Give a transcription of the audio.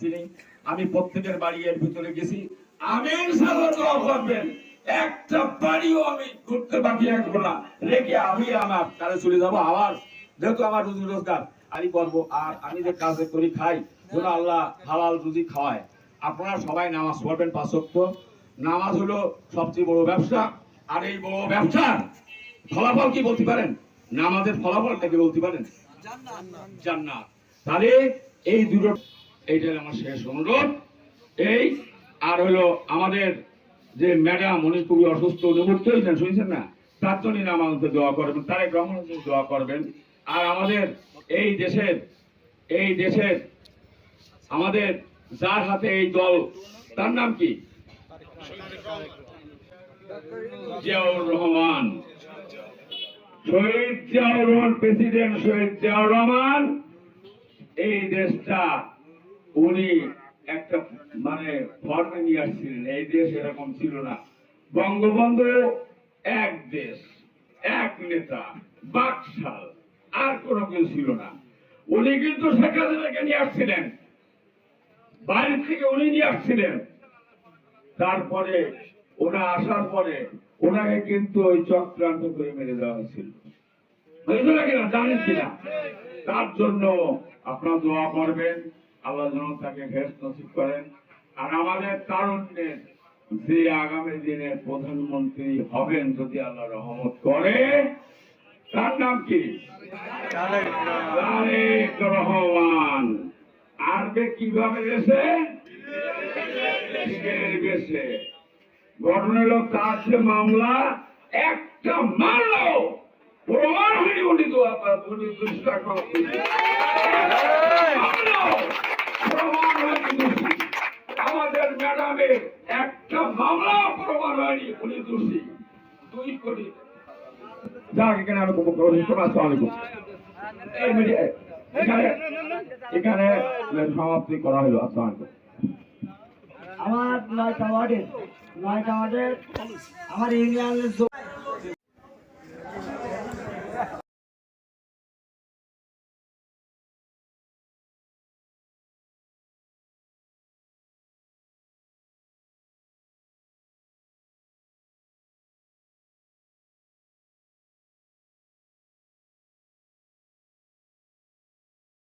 চিনি আমি প্রত্যেকের বাড়ি এর ভিতরে গেছি। আমি ইনশাআল্লাহ দোয়া করবেন একটা বাড়িও আমি করতে বাকি রাখব না। রেখে আমি আমার চলে আবার যেহেতু আমার রুজি রোজগার, আমি আর আমি যে করি, খাই, যেন আল্লাহ হালাল রুজি খাওয়ায়। আপনারা সবাই নামাজ পড়বেন পাঁচক্য নামাজ হলো সবচেয়ে বড় ব্যবসা। আর এই বড় ব্যবসার ফলাফল কি বলতে পারেন? নামাজের ফলাফলটা কি বলতে পারেন? জান্নাত। তাহলে এই দুটো এইটাই আমার শেষ অনুরোধ। এই, আর হলো আমাদের যে ম্যাডাম, উনি খুবই অসুস্থ, উনি ভর্তি হয়েছেন, শুনছেন না? তার জন্য আমাদের দোয়া করবেন, তারেক রহমান দোয়া করবেন। আর আমাদের এই দেশের এই দেশের আমাদের যার হাতে এই দল, তার নাম কি? জিয়াউর রহমান। শহীদ জিয়াউর রহমান, প্রেসিডেন্ট শহীদ জিয়াউর রহমান। এই দেশটা উনি একটা মানে ফর্মে নিয়ে আসছিলেন। এই দেশ এরকম ছিল না। বঙ্গবন্ধু এক দেশ, এক নেতা, বাকশাল, আর কোনো কিছু ছিল না। উনি কিন্তু শেখ হাসিনাকে নিয়ে আসছিলেন। বাইরে থেকে উনি নিয়ে আসছিলেন। তারপরে ওনা আসার পরে ওনাকে কিন্তু ওই চক্রান্ত করে মেরে দেওয়া হয়েছিল। হয়েছিল কিনা? জানেন কিনা? তার জন্য আপনারা দোয়া করবেন। আল্লাহ যেন তাকে ভেস নসিব করেন। আর আমাদের তারুণ্যের যে আগামী দিনে প্রধানমন্ত্রী হবেন, যদি আল্লাহ রহমত করে, তার নাম কি? তারেক রহমান। আসবে কীভাবে দেশের দেশে ঘটনা হলো তার যে মামলা, একটা মারলো প্রমাণ হয়নি, উনি তো আপনার দুষ্টা ম্যাডামের একটা মামলা প্রমাণ হয়নি, উনি দোষী। দুই কোটি যাক, এখানে আরও কোনো আসসালামু আলাইকুম। এই এখানে সমাপ্তি করা হলো। আমার নয়টা ওয়ার্ডের নয়টা ওয়ার্ডের আমার ইউনিয়নের